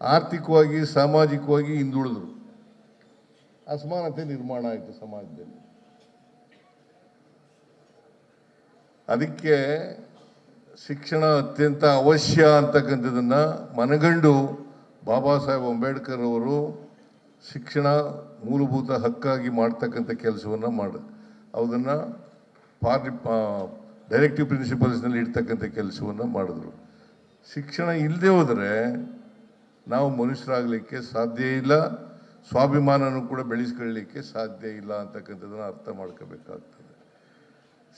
ಆರ್ಥಿಕವಾಗಿ, ಸಾಮಾಜಿಕವಾಗಿ ಹಿಂದುಳಿದ್ರು. ಅಸಮಾನತೆ ನಿರ್ಮಾಣ ಆಯಿತು ಸಮಾಜದಲ್ಲಿ. ಅದಕ್ಕೆ ಶಿಕ್ಷಣ ಅತ್ಯಂತ ಅವಶ್ಯ ಅಂತಕ್ಕಂಥದ್ದನ್ನು ಮನಗಂಡು ಬಾಬಾ ಸಾಹೇಬ್ ಅಂಬೇಡ್ಕರ್ ಅವರು ಶಿಕ್ಷಣ ಮೂಲಭೂತ ಹಕ್ಕಾಗಿ ಮಾಡ್ತಕ್ಕಂಥ ಕೆಲಸವನ್ನು ಮಾಡ ಅದನ್ನು ಪಾರ್ಟಿ ಡೈರೆಕ್ಟಿವ್ ಪ್ರಿನ್ಸಿಪಲ್ಸ್ನಲ್ಲಿ ಇಡ್ತಕ್ಕಂಥ ಕೆಲಸವನ್ನು ಮಾಡಿದ್ರು. ಶಿಕ್ಷಣ ಇಲ್ಲದೆ ಹೋದರೆ ನಾವು ಮನುಷ್ಯರಾಗಲಿಕ್ಕೆ ಸಾಧ್ಯ ಇಲ್ಲ, ಸ್ವಾಭಿಮಾನನೂ ಕೂಡ ಬೆಳೆಸ್ಕೊಳ್ಳಲಿಕ್ಕೆ ಸಾಧ್ಯ ಇಲ್ಲ ಅಂತಕ್ಕಂಥದ್ದನ್ನು ಅರ್ಥ ಮಾಡ್ಕೋಬೇಕಾಗ್ತದೆ.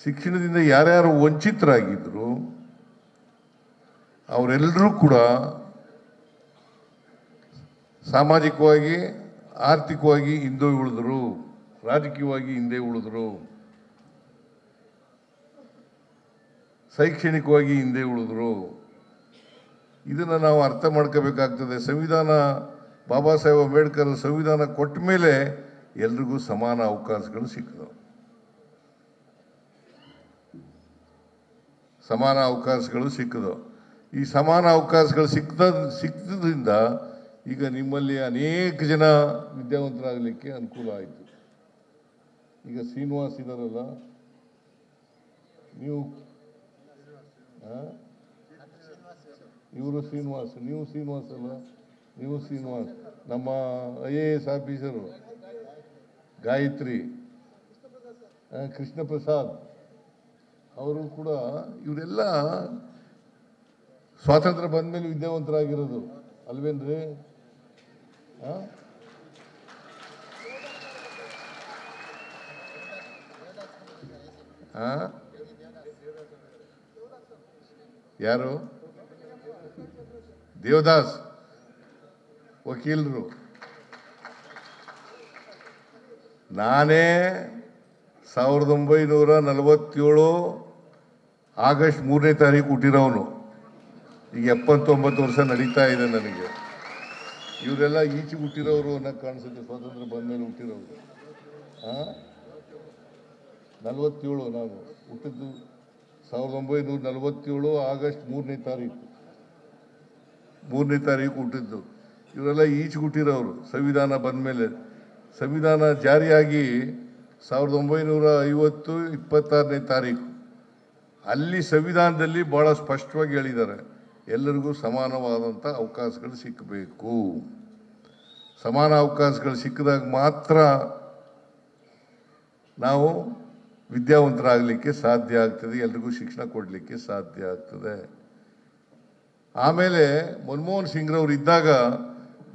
ಶಿಕ್ಷಣದಿಂದ ಯಾರ್ಯಾರು ವಂಚಿತರಾಗಿದ್ದರು ಅವರೆಲ್ಲರೂ ಕೂಡ ಸಾಮಾಜಿಕವಾಗಿ, ಆರ್ಥಿಕವಾಗಿ ಹಿಂದೆ ಉಳಿದ್ರು, ರಾಜಕೀಯವಾಗಿ ಹಿಂದೆ ಉಳಿದ್ರು, ಶೈಕ್ಷಣಿಕವಾಗಿ ಹಿಂದೆ ಉಳಿದ್ರು ಇದನ್ನು ನಾವು ಅರ್ಥ ಮಾಡ್ಕೋಬೇಕಾಗ್ತದೆ. ಸಂವಿಧಾನ, ಬಾಬಾ ಸಾಹೇಬ್ ಅಂಬೇಡ್ಕರ್ ಸಂವಿಧಾನ ಕೊಟ್ಟ ಮೇಲೆ ಎಲ್ರಿಗೂ ಸಮಾನ ಅವಕಾಶಗಳು ಸಿಕ್ಕಿದವು. ಸಮಾನ ಅವಕಾಶಗಳು ಸಿಕ್ಕಿದವು. ಈ ಸಮಾನ ಅವಕಾಶಗಳು ಸಿಕ್ಕದ ಸಿಕ್ಕದ್ರಿಂದ ಈಗ ನಿಮ್ಮಲ್ಲಿ ಅನೇಕ ಜನ ವಿದ್ಯಾವಂತರಾಗಲಿಕ್ಕೆ ಅನುಕೂಲ ಆಯಿತು. ಈಗ ಶ್ರೀನಿವಾಸ್ ಇದಾರಲ್ಲ, ನೀವು ಇವರು ಶ್ರೀನಿವಾಸ್, ನೀವು ಶ್ರೀನಿವಾಸ್ ಅಲ್ಲ? ನೀವು ಶ್ರೀನಿವಾಸ್. ನಮ್ಮ I A S officer. Gayathri Krishna Prasad ಅವರು ಕೂಡ ಇವರೆಲ್ಲ ಸ್ವಾತಂತ್ರ್ಯ ಬಂದ ಮೇಲೆ ವಿದ್ಯಾವಂತರಾಗಿರೋದು. ಅಲ್ವೇನ್ರಿ? ಯಾರು? ದೇವದಾಸ್, ವಕೀಲರು. ನಾನೇ ಸಾವಿರದ ಒಂಬೈನೂರ ನಲವತ್ತೇಳು ಆಗಸ್ಟ್ ಮೂರನೇ ತಾರೀಕು ಹುಟ್ಟಿರೋನು. ಈಗ ಎಪ್ಪತ್ತೊಂಬತ್ತು ವರ್ಷ ನಡೀತಾ ಇದೆ ನನಗೆ. ಇವರೆಲ್ಲ ಈಚೆ ಹುಟ್ಟಿರೋರು ಅನ್ನೋ ಕಾಣಿಸುತ್ತೆ, ಸ್ವಾತಂತ್ರ್ಯ ಬಂದ ಮೇಲೆ ಹುಟ್ಟಿರೋರು. ಹಾಂ ನಲವತ್ತೇಳು ನಾನು ಹುಟ್ಟಿದ್ದು ಸಾವಿರದ ಒಂಬೈನೂರ ನಲವತ್ತೇಳು ಆಗಸ್ಟ್ ಮೂರನೇ ತಾರೀಕು. ಮೂರನೇ ತಾರೀಕು ಹುಟ್ಟಿದ್ದು. ಇವರೆಲ್ಲ ಈಚೆ ಹುಟ್ಟಿರೋರು, ಸಂವಿಧಾನ ಬಂದ ಮೇಲೆ ಸಂವಿಧಾನ ಜಾರಿಯಾಗಿ ಸಾವಿರದ ಒಂಬೈನೂರ ಐವತ್ತು ಇಪ್ಪತ್ತಾರನೇ ತಾರೀಕು. ಅಲ್ಲಿ ಸಂವಿಧಾನದಲ್ಲಿ ಭಾಳ ಸ್ಪಷ್ಟವಾಗಿ ಹೇಳಿದ್ದಾರೆ, ಎಲ್ಲರಿಗೂ ಸಮಾನವಾದಂಥ ಅವಕಾಶಗಳು ಸಿಕ್ಕಬೇಕು ಸಮಾನ ಅವಕಾಶಗಳು ಸಿಕ್ಕಿದಾಗ ಮಾತ್ರ ನಾವು ವಿದ್ಯಾವಂತರಾಗಲಿಕ್ಕೆ ಸಾಧ್ಯ ಆಗ್ತದೆ, ಎಲ್ರಿಗೂ ಶಿಕ್ಷಣ ಕೊಡಲಿಕ್ಕೆ ಸಾಧ್ಯ ಆಗ್ತದೆ. ಆಮೇಲೆ ಮನಮೋಹನ್ ಸಿಂಗ್ರವ್ರು ಇದ್ದಾಗ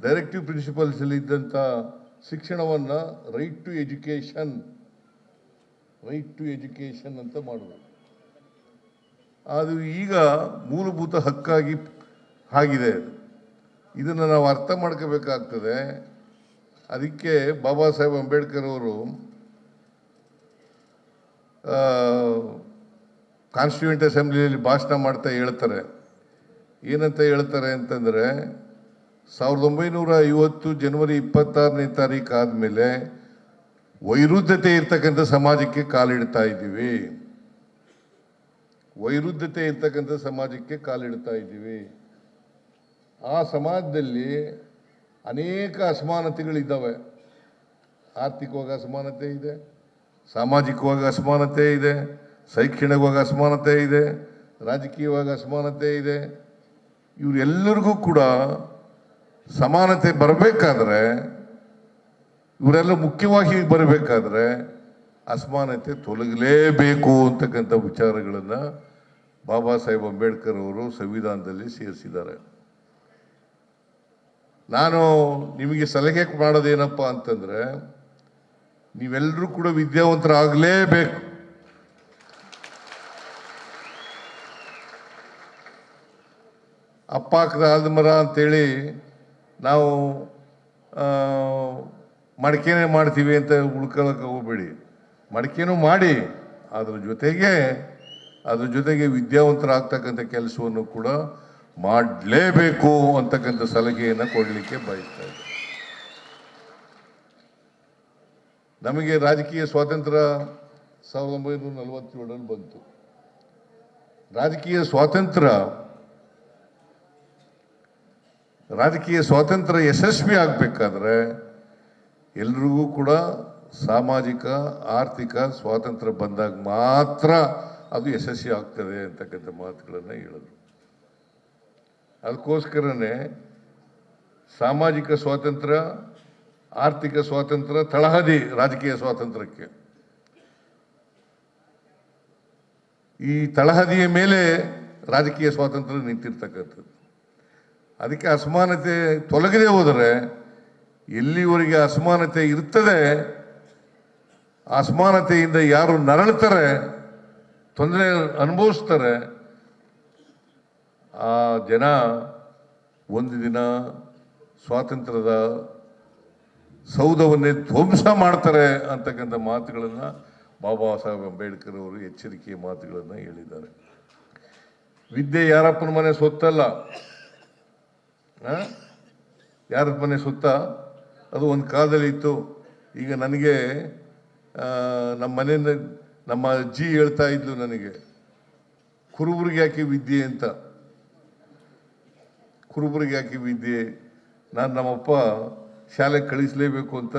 ಡೈರೆಕ್ಟಿವ್ ಪ್ರಿನ್ಸಿಪಲ್ಸ್ ಅಲ್ಲಿ ಇದ್ದಂಥ ಶಿಕ್ಷಣವನ್ನು right to education right to education ಅಂತ ಮಾಡಿದ್ರು ಅದು ಈಗ ಮೂಲಭೂತ ಹಕ್ಕಾಗಿ ಆಗಿದೆ. ಇದನ್ನು ನಾವು ಅರ್ಥ ಮಾಡ್ಕೋಬೇಕಾಗ್ತದೆ. ಅದಕ್ಕೆ ಬಾಬಾ ಸಾಹೇಬ್ ಅಂಬೇಡ್ಕರ್ ಅವರು ಕಾನ್ಸ್ಟಿಟ್ಯೂಂಟ್ ಅಸೆಂಬ್ಲಿಯಲ್ಲಿ ಭಾಷಣ ಮಾಡ್ತಾ ಹೇಳ್ತಾರೆ. ಏನಂತ ಹೇಳ್ತಾರೆ ಅಂತಂದರೆ ಸಾವಿರದ ಒಂಬೈನೂರ ಐವತ್ತು ಜನವರಿ ಇಪ್ಪತ್ತಾರನೇ ತಾರೀಕು ಆದಮೇಲೆ ವೈರುದ್ಧತೆ ಇರ್ತಕ್ಕಂಥ ಸಮಾಜಕ್ಕೆ ಕಾಲಿಡ್ತಾ ಇದ್ದೀವಿ. ವೈರುದ್ಧತೆ ಇರ್ತಕ್ಕಂಥ ಸಮಾಜಕ್ಕೆ ಕಾಲಿಡ್ತಾ ಇದ್ದೀವಿ. ಆ ಸಮಾಜದಲ್ಲಿ ಅನೇಕ ಅಸಮಾನತೆಗಳಿದ್ದಾವೆ. ಆರ್ಥಿಕವಾಗಿ ಅಸಮಾನತೆ ಇದೆ, ಸಾಮಾಜಿಕವಾಗಿ ಅಸಮಾನತೆ ಇದೆ, ಶೈಕ್ಷಣಿಕವಾಗಿ ಅಸಮಾನತೆ ಇದೆ, ರಾಜಕೀಯವಾಗಿ ಅಸಮಾನತೆ ಇದೆ. ಇವರೆಲ್ಲರಿಗೂ ಕೂಡ ಸಮಾನತೆ ಬರಬೇಕಾದ್ರೆ ಇವರೆಲ್ಲ ಮುಖ್ಯವಾಗಿ ಬರಬೇಕಾದ್ರೆ ಅಸಮಾನತೆ ತೊಲಗಲೇಬೇಕು ಅಂತಕ್ಕಂಥ ವಿಚಾರಗಳನ್ನು ಬಾಬಾ ಸಾಹೇಬ್ ಅಂಬೇಡ್ಕರ್ ಅವರು ಸಂವಿಧಾನದಲ್ಲಿ ಸೇರಿಸಿದ್ದಾರೆ. ನಾನು ನಿಮಗೆ ಸಲಹೆ ಮಾಡೋದೇನಪ್ಪ ಅಂತಂದರೆ, ನೀವೆಲ್ಲರೂ ಕೂಡ ವಿದ್ಯಾವಂತರಾಗಲೇಬೇಕು. ಅಪ್ಪ ಹಾಕಿದ ಆಲದ ಮರ ಅಂತೇಳಿ ನಾವು ಮಡಿಕೆನೇ ಮಾಡ್ತೀವಿ ಅಂತ ಉಳ್ಕೊಳ್ಳೋಕೆ ಹೋಗಬೇಡಿ. ಮಡಿಕೆನೂ ಮಾಡಿ, ಅದ್ರ ಜೊತೆಗೆ ಅದ್ರ ಜೊತೆಗೆ ವಿದ್ಯಾವಂತರಾಗ್ತಕ್ಕಂಥ ಕೆಲಸವನ್ನು ಕೂಡ ಮಾಡಲೇಬೇಕು ಅಂತಕ್ಕಂಥ ಸಲಹೆಯನ್ನು ಕೊಡಲಿಕ್ಕೆ ಬಯಸ್ತಾ ಇದ್ದೆ. ನಮಗೆ ರಾಜಕೀಯ ಸ್ವಾತಂತ್ರ್ಯ ಸಾವಿರದ ಒಂಬೈನೂರ ನಲವತ್ತೇಳರಲ್ಲಿ ಬಂತು. ರಾಜಕೀಯ ಸ್ವಾತಂತ್ರ್ಯ ರಾಜಕೀಯ ಸ್ವಾತಂತ್ರ್ಯ ಯಶಸ್ವಿ ಆಗಬೇಕಾದ್ರೆ ಎಲ್ರಿಗೂ ಕೂಡ ಸಾಮಾಜಿಕ, ಆರ್ಥಿಕ ಸ್ವಾತಂತ್ರ್ಯ ಬಂದಾಗ ಮಾತ್ರ ಅದು ಯಶಸ್ವಿ ಆಗ್ತದೆ ಅಂತಕ್ಕಂಥ ಮಾತುಗಳನ್ನು ಹೇಳಿದರು. ಅದಕ್ಕೋಸ್ಕರನೇ ಸಾಮಾಜಿಕ ಸ್ವಾತಂತ್ರ್ಯ, ಆರ್ಥಿಕ ಸ್ವಾತಂತ್ರ್ಯ ತಳಹದಿ ರಾಜಕೀಯ ಸ್ವಾತಂತ್ರ್ಯಕ್ಕೆ. ಈ ತಳಹದಿಯ ಮೇಲೆ ರಾಜಕೀಯ ಸ್ವಾತಂತ್ರ್ಯ ನಿಂತಿರ್ತಕ್ಕಂಥದ್ದು. ಅದಕ್ಕೆ ಅಸಮಾನತೆ ತೊಲಗದೆ ಹೋದರೆ ಎಲ್ಲಿವರೆಗೆ ಅಸಮಾನತೆ ಇರ್ತದೆ, ಅಸಮಾನತೆಯಿಂದ ಯಾರು ನರಳ್ತಾರೆ, ತೊಂದರೆ ಅನುಭವಿಸ್ತಾರೆ, ಆ ಜನ ಒಂದು ದಿನ ಸ್ವಾತಂತ್ರ್ಯದ ಸೌಧವನ್ನೇ ಧ್ವಂಸ ಮಾಡ್ತಾರೆ ಅಂತಕ್ಕಂಥ ಮಾತುಗಳನ್ನು ಬಾಬಾ ಸಾಹೇಬ್ ಅಂಬೇಡ್ಕರ್ ಅವರು ಎಚ್ಚರಿಕೆಯ ಮಾತುಗಳನ್ನು ಹೇಳಿದ್ದಾರೆ ವಿದ್ಯೆ ಯಾರಪ್ಪನ ಮನೆ ಸೊತ್ತಲ್ಲ? ಯಾರ ಮನೆ ಸುತ್ತ? ಅದು ಒಂದು ಕಾಲದಲ್ಲಿ ಇತ್ತು. ಈಗ ನನಗೆ ನಮ್ಮ ಮನೆಯಿಂದ ನಮ್ಮ ಅಜ್ಜಿ ಹೇಳ್ತಾ ಇದ್ಲು ನನಗೆ, ಕುರುಬರಿಗೆ ಯಾಕೆ ವಿದ್ಯೆ ಅಂತ. ಕುರುಬರಿಗೆ ಯಾಕೆ ವಿದ್ಯೆ? ನಾನು ನಮ್ಮಪ್ಪ ಶಾಲೆಗೆ ಕಳಿಸಲೇಬೇಕು ಅಂತ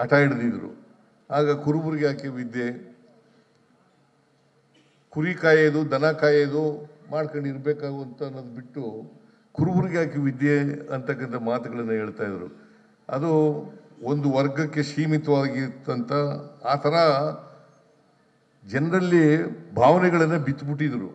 ಹಠ ಹಿಡ್ದಿದ್ರು. ಆಗ ಕುರುಬರಿಗೆ ಯಾಕೆ ವಿದ್ಯೆ? ಕುರಿ ಕಾಯೋದು, ದನ ಕಾಯೋದು ಮಾಡ್ಕೊಂಡು ಇರಬೇಕಾಗುವಂತ ಅನ್ನೋದು ಬಿಟ್ಟು ಕುರುಬರಿಗೆ ಹಾಕಿ ವಿದ್ಯೆ ಅಂತಕ್ಕಂಥ ಮಾತುಗಳನ್ನು ಹೇಳ್ತಾ ಇದ್ರು. ಅದು ಒಂದು ವರ್ಗಕ್ಕೆ ಸೀಮಿತವಾಗಿತ್ತಂತ ಆ ಥರ ಜನರಲ್ಲಿ ಭಾವನೆಗಳನ್ನು ಬಿತ್ತುಬಿಟ್ಟಿದ್ರು